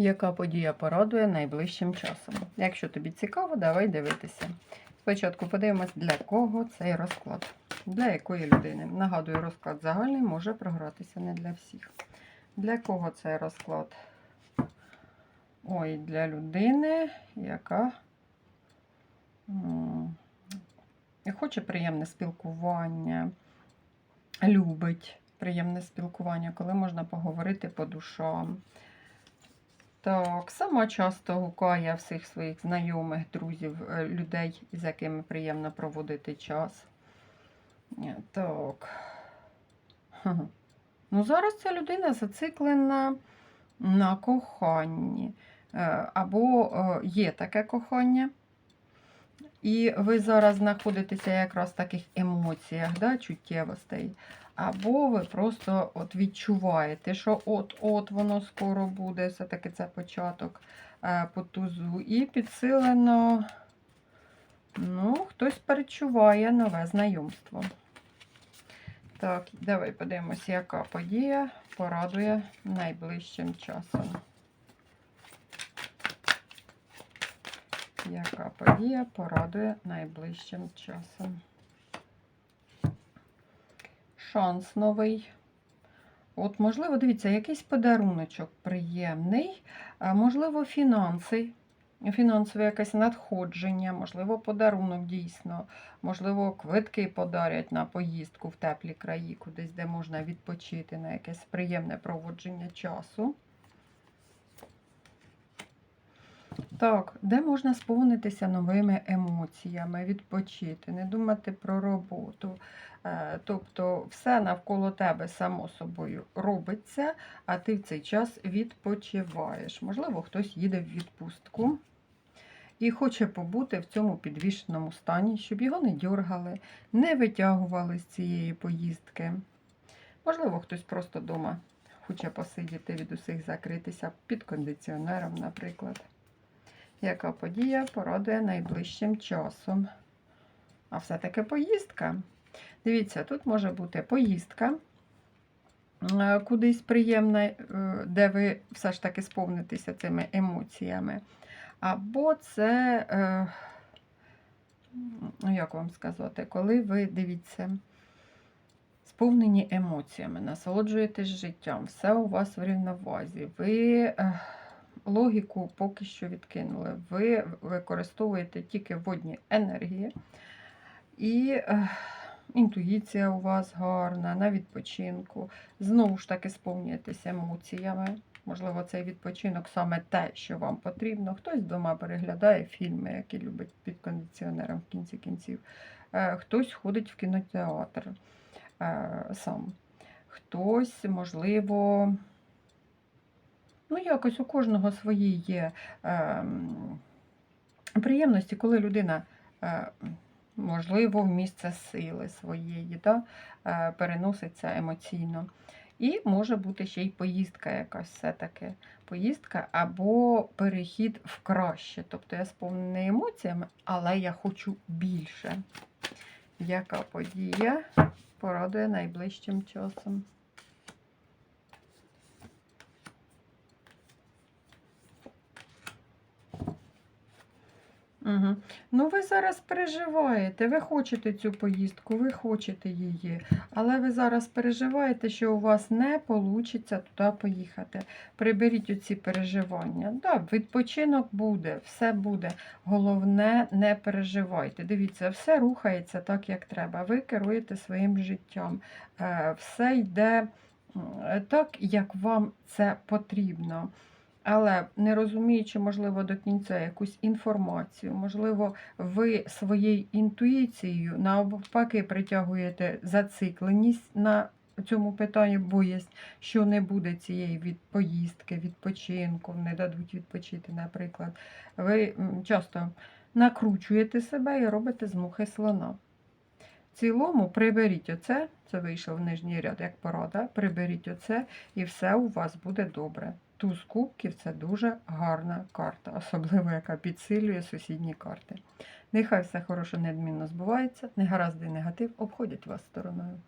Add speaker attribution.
Speaker 1: Яка подія порадує найближчим часом? Якщо тобі цікаво, давай дивитися. Спочатку подивимось, для кого цей розклад. Для якої людини. Нагадую, розклад загальний може програтися не для всіх. Для кого цей розклад? Ой, для людини, яка хоче приємне спілкування, любить приємне спілкування, коли можна поговорити по душам. Так, сама часто гукає всіх своїх знайомих, друзів, е, людей, з якими приємно проводити час. Е, Так. Ну, зараз ця людина зациклена на коханні. Е, Або є таке кохання, і ви зараз знаходитеся якраз в таких емоціях, да, чуттєвостей. Або ви просто от відчуваєте, що от-от воно скоро буде, все-таки це початок е, по тузу. І підсилено, ну, хтось перечуває нове знайомство. Так, давай подивимося, яка подія порадує найближчим часом. Яка подія порадує найближчим часом? Шанс новий. От, можливо, дивіться, якийсь подаруночок приємний, можливо, фінанси, фінансове якесь надходження, можливо, подарунок дійсно, можливо, квитки подарять на поїздку в теплі краї, кудись, де можна відпочити на якесь приємне проводження часу. Так, де можна сповнитися новими емоціями, відпочити, не думати про роботу. Е, Тобто все навколо тебе само собою робиться, а ти в цей час відпочиваєш. Можливо, хтось їде в відпустку і хоче побути в цьому підвішеному стані, щоб його не дьоргали, не витягували з цієї поїздки. Можливо, хтось просто вдома хоче посидіти від усіх закритися під кондиціонером, наприклад. Яка подія порадує найближчим часом? А все-таки поїздка. Дивіться, тут може бути поїздка е, кудись приємна, е, де ви все ж таки сповнитеся цими емоціями. Або це, е, ну як вам сказати, коли ви дивіться, сповнені емоціями, насолоджуєтесь життям, все у вас в рівновазі. ви... логіку поки що відкинули. Ви використовуєте тільки водні енергії, і е, інтуїція у вас гарна, на відпочинку. Знову ж таки, сповнюєтеся емоціями. Можливо, цей відпочинок саме те, що вам потрібно. Хтось вдома переглядає фільми, які любить під кондиціонером в кінці кінців. Е, хтось ходить в кінотеатр е, сам. Хтось, можливо, Ну, якось у кожного свої є е, приємності, коли людина, е, можливо, в місце сили своєї, да, е, переноситься емоційно. І може бути ще й поїздка якась все-таки. Поїздка або перехід в краще. Тобто я сповнена емоціями, але я хочу більше. Яка подія порадує найближчим часом? Угу. Ну, ви зараз переживаєте, ви хочете цю поїздку, ви хочете її, але ви зараз переживаєте, що у вас не вийде туди поїхати. Приберіть оці переживання. Да, відпочинок буде, все буде. Головне, не переживайте. Дивіться, все рухається так, як треба. Ви керуєте своїм життям. Е, Все йде так, як вам це потрібно. Але не розуміючи, можливо, до кінця якусь інформацію, можливо, ви своєю інтуїцією навпаки притягуєте зацикленість на цьому питанні, боясь, що не буде цієї від поїздки, відпочинку, не дадуть відпочити, наприклад. Ви часто накручуєте себе і робите з мухи слона. В цілому приберіть оце, це вийшов в нижній ряд, як порада, приберіть оце і все у вас буде добре. Туз кубків це дуже гарна карта, особливо яка підсилює сусідні карти. Нехай все хороше неодмінно збувається, негаразди і негатив обходять вас стороною.